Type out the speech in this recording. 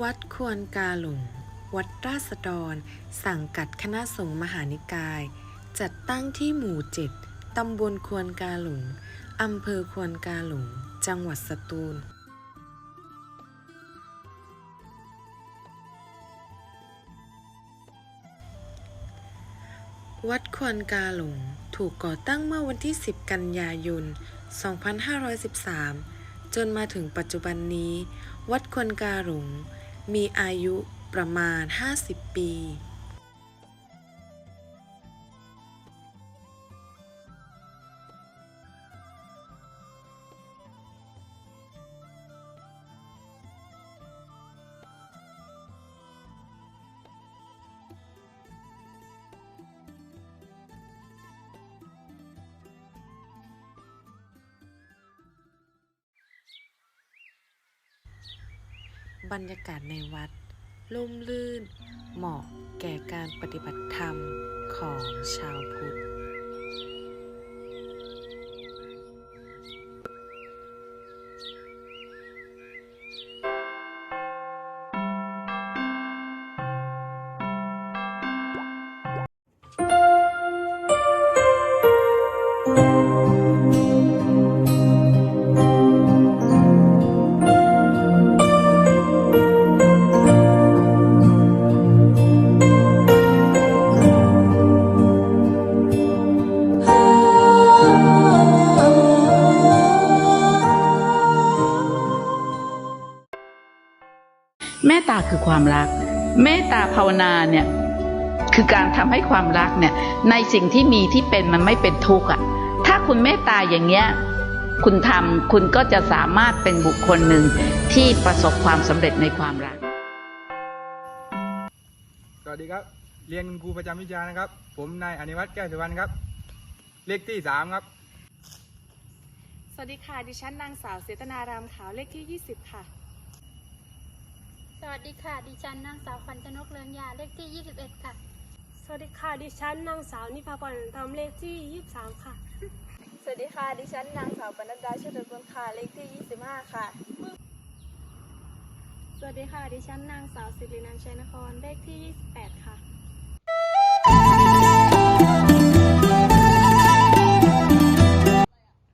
วัดควรกาหลง วัดราษฎร สังกัดคณะสงฆ์มหานิกาย จัดตั้งที่หมู่เจ็ดตำบลควรกาหลง อำเภอควรกาหลง จังหวัดสตูล วัดควรกาหลง ถูกก่อตั้งเมื่อวันที่ 10 กันยายน 2513 จนมาถึงปัจจุบันนี้ วัดควรกาหลง มีอายุประมาณ 50 ปี บรรยากาศในวัดล่มลื่น เหมาะแก่การปฏิบัติธรรมของชาวพุทธ เมตตาคือความรัก เมตตาภาวนาเนี่ยคือการทำให้ความรักเนี่ยในสิ่งที่มีที่เป็นมันไม่เป็นทุกข์อะถ้าคุณเมตตาอย่างเงี้ยคุณทำคุณก็จะสามารถเป็นบุคคลหนึ่งที่ประสบความสำเร็จในความรัก สวัสดีครับ เรียนคุณครูประจำวิชานะครับ ผมนายอนิวัฒน์แก้วสุวรรณครับ เลขที่สามครับ สวัสดีค่ะ ดิฉันนางสาวเสตนารามขาวเลขที่20ค่ะ สวัสดีค่ะ ดิฉันนางสาวขวัญชนกเลืองยาเลขที่ 21 ค่ะ สวัสดีค่ะ ดิฉันนางสาวนิพาพรทำเลขที่ 23 ค่ะ สวัสดีค่ะ ดิฉันนางสาวปนัดดาเชษฐกุลค่ะ เลขที่ 25 ค่ะ สวัสดีค่ะ ดิฉันนางสาวสิรินันท์ชัยนคร เลขที่ 28 ค่ะ